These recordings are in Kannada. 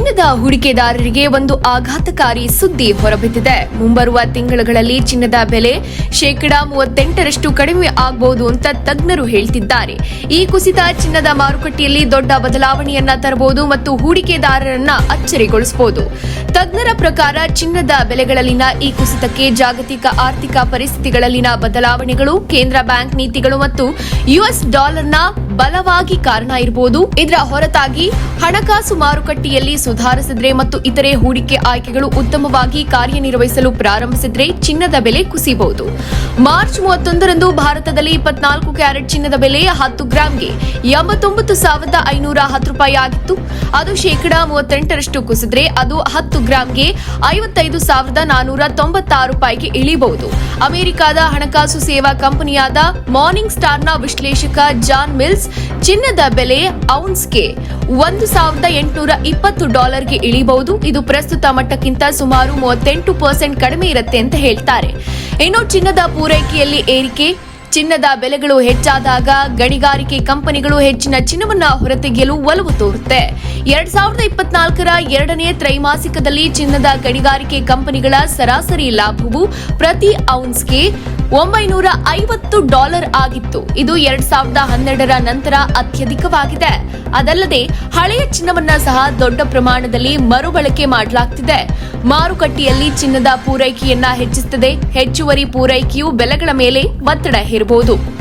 ಚಿನ್ನದ ಹೂಡಿಕೆದಾರರಿಗೆ ಒಂದು ಆಘಾತಕಾರಿ ಸುದ್ದಿ ಹೊರಬಿದ್ದಿದೆ. ಮುಂಬರುವ ತಿಂಗಳುಗಳಲ್ಲಿ ಚಿನ್ನದ ಬೆಲೆ ಶೇಕಡಾ ಮೂವತ್ತೆಂಟರಷ್ಟು ಕಡಿಮೆ ಆಗಬಹುದು ಅಂತ ತಜ್ಞರು ಹೇಳ್ತಿದ್ದಾರೆ. ಈ ಕುಸಿತ ಚಿನ್ನದ ಮಾರುಕಟ್ಟೆಯಲ್ಲಿ ದೊಡ್ಡ ಬದಲಾವಣೆಯನ್ನ ತರಬಹುದು ಮತ್ತು ಹೂಡಿಕೆದಾರರನ್ನ ಅಚ್ಚರಿಗೊಳಿಸಬಹುದು. ತಜ್ಞರ ಪ್ರಕಾರ ಚಿನ್ನದ ಬೆಲೆಗಳಲ್ಲಿನ ಈ ಕುಸಿತಕ್ಕೆ ಜಾಗತಿಕ ಆರ್ಥಿಕ ಪರಿಸ್ಥಿತಿಗಳಲ್ಲಿನ ಬದಲಾವಣೆಗಳು ಕೇಂದ್ರ ಬ್ಯಾಂಕ್ ನೀತಿಗಳು ಮತ್ತು ಯುಎಸ್ ಡಾಲರ್ನ ಬಲವಾಗಿ ಕಾರಣ ಇರಬಹುದು ಇದರ ಹೊರತಾಗಿ ಹಣಕಾಸು ಮಾರುಕಟ್ಟೆಯಲ್ಲಿ ಸುಧಾರಿಸಿದ್ರೆ ಮತ್ತು ಇತರೆ ಹೂಡಿಕೆ ಆಯ್ಕೆಗಳು ಉತ್ತಮವಾಗಿ ಕಾರ್ಯನಿರ್ವಹಿಸಲು ಪ್ರಾರಂಭಿಸಿದ್ರೆ ಚಿನ್ನದ ಬೆಲೆ ಕುಸಿಯಬಹುದು. ಮಾರ್ಚ್ ಮೂವತ್ತೊಂದರಂದು ಭಾರತದಲ್ಲಿ ಇಪ್ಪತ್ನಾಲ್ಕು ಕ್ಯಾರೆಟ್ ಚಿನ್ನದ ಬೆಲೆ ಹತ್ತು ಗ್ರಾಂಗೆ ಎಂಬತ್ತೊಂಬತ್ತು ಸಾವಿರದ ಐನೂರ ಹತ್ತು ರೂಪಾಯಿ ಆಗಿತ್ತು. ಅದು ಶೇಕಡಾ ಮೂವತ್ತೆಂಟರಷ್ಟು ಕುಸಿದ್ರೆ ಅದು ಹತ್ತು ಗ್ರಾಂಗೆ ಐವತ್ತೈದು ಸಾವಿರದ ನಾನೂರ ತೊಂಬತ್ತಾರು ರೂಪಾಯಿಗೆ ಇಳಿಬಹುದು ಅಮೆರಿಕದ ಹಣಕಾಸು ಸೇವಾ ಕಂಪನಿಯಾದ ಮಾರ್ನಿಂಗ್ ಸ್ಟಾರ್ನ ವಿಶ್ಲೇಷಕ ಜಾನ್ ಮಿಲ್ಸ್ ಚಿನ್ನದ ಬೆಲೆ ಔನ್ಸ್ಗೆ ಒಂದು ಸಾವಿರದ ಎಂಟುನೂರ ಇಪ್ಪತ್ತು ಡಾಲರ್ಗೆ ಇಳಿಬಹುದು. ಇದು ಪ್ರಸ್ತುತ ಮಟ್ಟಕ್ಕಿಂತ ಸುಮಾರು ಮೂವತ್ತೆಂಟು ಪರ್ಸೆಂಟ್ ಕಡಿಮೆ ಇರುತ್ತೆ ಅಂತ ಹೇಳ್ತಾರೆ. ಇನ್ನು ಚಿನ್ನದ ಪೂರೈಕೆಯಲ್ಲಿ ಏರಿಕೆ, ಚಿನ್ನದ ಬೆಲೆಗಳು ಹೆಚ್ಚಾದಾಗ ಗಣಿಗಾರಿಕೆ ಕಂಪನಿಗಳು ಹೆಚ್ಚಿನ ಚಿನ್ನವನ್ನು ಹೊರತೆಗೆಯಲು ಒಲವು ತೋರುತ್ತೆ. ಎರಡ್ ಸಾವಿರದ ಇಪ್ಪತ್ನಾಲ್ಕರ ಎರಡನೇ ತ್ರೈಮಾಸಿಕದಲ್ಲಿ ಚಿನ್ನದ ಗಣಿಗಾರಿಕೆ ಕಂಪನಿಗಳ ಸರಾಸರಿ ಲಾಭವು ಪ್ರತಿ ಔನ್ಸ್ಗೆ ಒಂಬೈನೂರ ಐವತ್ತು ಡಾಲರ್ ಆಗಿತ್ತು. ಇದು ಎರಡ್ ಸಾವಿರದ ಹನ್ನೆರಡರ ನಂತರ ಅತ್ಯಧಿಕವಾಗಿದೆ. ಅದಲ್ಲದೆ ಹಳೆಯ ಚಿನ್ನವನ್ನ ಸಹ ದೊಡ್ಡ ಪ್ರಮಾಣದಲ್ಲಿ ಮರುಬಳಕೆ ಮಾಡಲಾಗ್ತಿದೆ. ಮಾರುಕಟ್ಟೆಯಲ್ಲಿ ಚಿನ್ನದ ಪೂರೈಕೆಯನ್ನ ಹೆಚ್ಚಿಸುತ್ತದೆ ಹೆಚ್ಚುವರಿ ಪೂರೈಕೆಯು ಬೆಲೆಗಳ ಮೇಲೆ ಒತ್ತಡ ಹೇರಬಹುದು.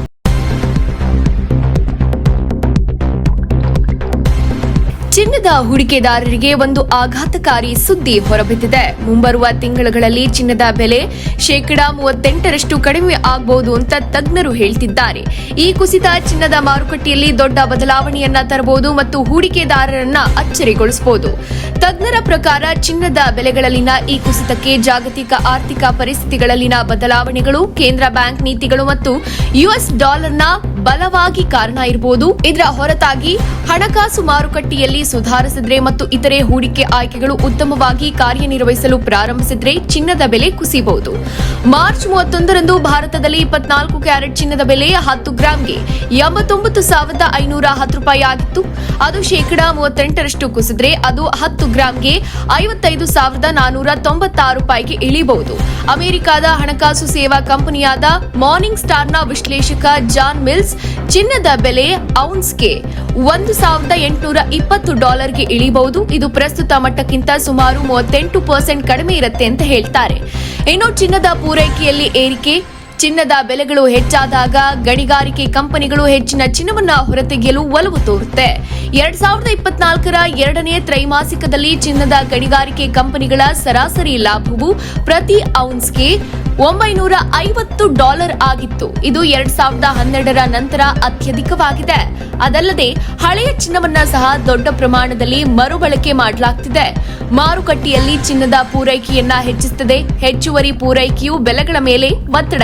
ಚಿನ್ನದ ಹೂಡಿಕೆದಾರರಿಗೆ ಒಂದು ಆಘಾತಕಾರಿ ಸುದ್ದಿ ಹೊರಬಿದ್ದಿದೆ. ಮುಂಬರುವ ತಿಂಗಳುಗಳಲ್ಲಿ ಚಿನ್ನದ ಬೆಲೆ ಶೇಕಡಾ ಮೂವತ್ತೆಂಟರಷ್ಟು ಕಡಿಮೆ ಆಗಬಹುದು ಅಂತ ತಜ್ಞರು ಹೇಳ್ತಿದ್ದಾರೆ. ಈ ಕುಸಿತ ಚಿನ್ನದ ಮಾರುಕಟ್ಟೆಯಲ್ಲಿ ದೊಡ್ಡ ಬದಲಾವಣೆಯನ್ನ ತರಬಹುದು ಮತ್ತು ಹೂಡಿಕೆದಾರರನ್ನ ಅಚ್ಚರಿಗೊಳಿಸಬಹುದು. ತಜ್ಞರ ಪ್ರಕಾರ ಚಿನ್ನದ ಬೆಲೆಗಳಲ್ಲಿನ ಈ ಕುಸಿತಕ್ಕೆ ಜಾಗತಿಕ ಆರ್ಥಿಕ ಪರಿಸ್ಥಿತಿಗಳಲ್ಲಿನ ಬದಲಾವಣೆಗಳು, ಕೇಂದ್ರ ಬ್ಯಾಂಕ್ ನೀತಿಗಳು ಮತ್ತು ಯುಎಸ್ ಡಾಲರ್ನ ಬಲವಾಗಿ ಕಾರಣ ಇರಬಹುದು ಇದರ ಹೊರತಾಗಿ ಹಣಕಾಸು ಮಾರುಕಟ್ಟೆಯಲ್ಲಿ ಸುಧಾರಿಸಿದ್ರೆ ಮತ್ತು ಇತರೆ ಹೂಡಿಕೆ ಆಯ್ಕೆಗಳು ಉತ್ತಮವಾಗಿ ಕಾರ್ಯನಿರ್ವಹಿಸಲು ಪ್ರಾರಂಭಿಸಿದ್ರೆ ಚಿನ್ನದ ಬೆಲೆ ಕುಸಿಯಬಹುದು. ಮಾರ್ಚ್ ಮೂವತ್ತೊಂದರಂದು ಭಾರತದಲ್ಲಿ ಇಪ್ಪತ್ನಾಲ್ಕು ಕ್ಯಾರೆಟ್ ಚಿನ್ನದ ಬೆಲೆ ಹತ್ತು ಗ್ರಾಂಗೆ ಎಂಬತ್ತೊಂಬತ್ತು ಸಾವಿರದ ಐನೂರ ಹತ್ತು ರೂಪಾಯಿ ಆಗಿತ್ತು. ಅದು ಶೇಕಡಾ ಮೂವತ್ತೆಂಟರಷ್ಟು ಕುಸಿದ್ರೆ ಅದು ಹತ್ತು ಗ್ರಾಂಗೆ ಐವತ್ತೈದು ಸಾವಿರದ ನಾನೂರ ತೊಂಬತ್ತಾರು ರೂಪಾಯಿಗೆ ಇಳಿಬಹುದು ಅಮೆರಿಕದ ಹಣಕಾಸು ಸೇವಾ ಕಂಪನಿಯಾದ ಮಾರ್ನಿಂಗ್ ಸ್ಟಾರ್ನ ವಿಶ್ಲೇಷಕ ಜಾನ್ ಮಿಲ್ಸ್ ಚಿನ್ನದ ಬೆಲೆ ಔನ್ಸ್ಗೆ ಒಂದು ಸಾವಿರದ ಎಂಟುನೂರ ಇಪ್ಪತ್ತು ಡಾಲರ್ಗೆ ಇಳಿಬಹುದು. ಇದು ಪ್ರಸ್ತುತ ಮಟ್ಟಕ್ಕಿಂತ ಸುಮಾರು ಮೂವತ್ತೆಂಟು ಪರ್ಸೆಂಟ್ ಕಡಿಮೆ ಇರುತ್ತೆ ಅಂತ ಹೇಳ್ತಾರೆ. ಇನ್ನು ಚಿನ್ನದ ಪೂರೈಕೆಯಲ್ಲಿ ಏರಿಕೆ ಚಿನ್ನದ ಬೆಲೆಗಳು ಹೆಚ್ಚಾದಾಗ ಗಣಿಗಾರಿಕೆ ಕಂಪನಿಗಳು ಹೆಚ್ಚಿನ ಚಿನ್ನವನ್ನು ಹೊರತೆಗೆಯಲು ಒಲವು ತೋರುತ್ತೆ. ಎರಡ್ ಸಾವಿರದ ಇಪ್ಪತ್ನಾಲ್ಕರ ಎರಡನೇ ತ್ರೈಮಾಸಿಕದಲ್ಲಿ ಚಿನ್ನದ ಗಣಿಗಾರಿಕೆ ಕಂಪನಿಗಳ ಸರಾಸರಿ ಲಾಭವು ಪ್ರತಿ ಔನ್ಸ್ಗೆ ಒಂಬೈನೂರ ಐವತ್ತು ಡಾಲರ್ ಆಗಿತ್ತು. ಇದು ಎರಡ್ ಸಾವಿರದ ಹನ್ನೆರಡರ ನಂತರ ಅತ್ಯಧಿಕವಾಗಿದೆ. ಅದಲ್ಲದೆ ಹಳೆಯ ಚಿನ್ನವನ್ನ ಸಹ ದೊಡ್ಡ ಪ್ರಮಾಣದಲ್ಲಿ ಮರುಬಳಕೆ ಮಾಡಲಾಗ್ತಿದೆ. ಮಾರುಕಟ್ಟೆಯಲ್ಲಿ ಚಿನ್ನದ ಪೂರೈಕೆಯನ್ನ ಹೆಚ್ಚಿಸುತ್ತದೆ. ಹೆಚ್ಚುವರಿ ಪೂರೈಕೆಯು ಬೆಲೆಗಳ ಮೇಲೆ ಒತ್ತಡ